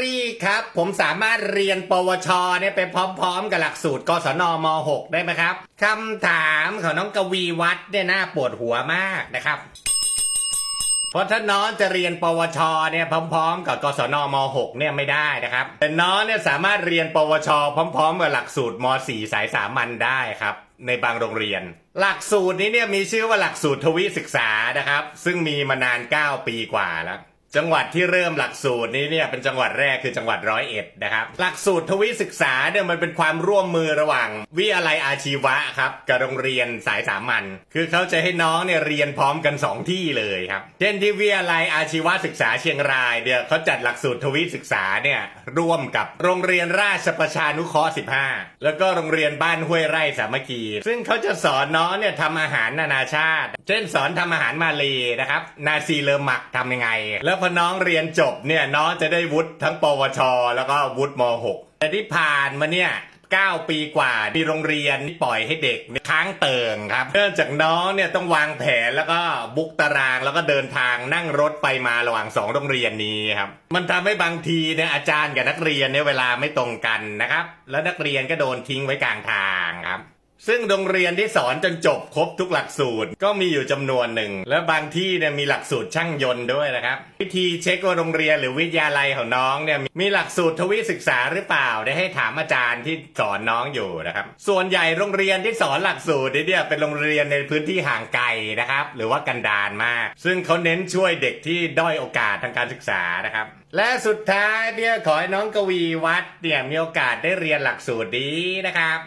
รีครับ ผมสามารถเรียนปวชเนี่ยไปพร้อมๆ กับหลักสูตรกศนม .6 ได้ไหมครับคำถามของน้องกวีวัฒน์เนี่ยน่าปวดหัวมากนะครับ เพราะถ้าน้องจะเรียนปวชเนี่ยพร้อม ๆ กับกศนม .6 เนี่ยไม่ได้นะครับ แต่น้องเนี่ยสามารถเรียนปวช พร้อม ๆ กับหลักสูตรม .4 สายสามัญได้ครับในบางโรงเรียน หลักสูตรนี้เนี่ยมีชื่อว่าหลักสูตรทวิศึกษานะครับ ซึ่งมีมานาน 9 ปีกว่าแล้ว จังหวัดที่เริ่มหลักสูตรนี้เนี่ยเป็นจังหวัดแรกคือจังหวัดร้อยเอ็ดนะครับหลักสูตรทวิศึกษาเนี่ยมันเป็นความร่วมมือระหว่าง วิทยาลัยอาชีวะครับกับโรงเรียนสายสามัญคือเขาจะให้น้องเนี่ยเรียนพร้อมกัน 2 ที่เลยครับเช่นที่วิทยาลัยอาชีวศึกษาเชียงรายเนี่ยเขาจัดหลักสูตรทวิศึกษาเนี่ยร่วมกับโรงเรียนราชประชานุเคราะห์15 แล้วก็โรงเรียนบ้านห้วยไร่สามัคคี ซึ่งเขาจะสอนน้องเนี่ยทำอาหารนานาชาติ เช่นสอนทำอาหารมาเลนะครับนาซีเลอหมักทำยังไงแล้วพอน้องเรียนจบเนี่ยน้องจะได้วุฒิทั้งปวช แล้วก็วุฒิม .6 แต่ที่ผ่านมาเนี่ย9 ปีกว่าที่โรงเรียนปล่อยให้เด็กค้างเติ่งครับเนื่องจากน้องเนี่ยต้องวางแผนแล้วก็บุกตารางแล้วก็เดินทางนั่งรถไปมาระหว่างสองโรงเรียนนี้ครับมันทำให้บางทีเนี่ยอาจารย์กับนักเรียนเนี่ยเวลาไม่ตรงกันนะครับแล้วนักเรียนก็โดนทิ้งไว้กลางทางครับ ซึ่งโรงเรียนที่สอนจนจบครบทุกหลักสูตรก็มีอยู่จำนวนหนึ่ง และบางที่เนี่ยมีหลักสูตรช่างยนต์ด้วยนะครับ วิธีเช็คว่าโรงเรียนหรือวิทยาลัยของน้องเนี่ยมีหลักสูตรทวิศึกษาหรือเปล่า ได้ให้ถามอาจารย์ที่สอนน้องอยู่นะครับ ส่วนใหญ่โรงเรียนที่สอนหลักสูตรเนี่ยเป็นโรงเรียนในพื้นที่ห่างไกลนะครับ หรือว่ากันดารมาก ซึ่งเขาเน้นช่วยเด็กที่ด้อยโอกาสทางการศึกษานะครับและสุดท้ายเนี่ยขอให้น้องกวีวัฒน์เนี่ยมีโอกาสได้เรียนหลักสูตรนี้นะครับ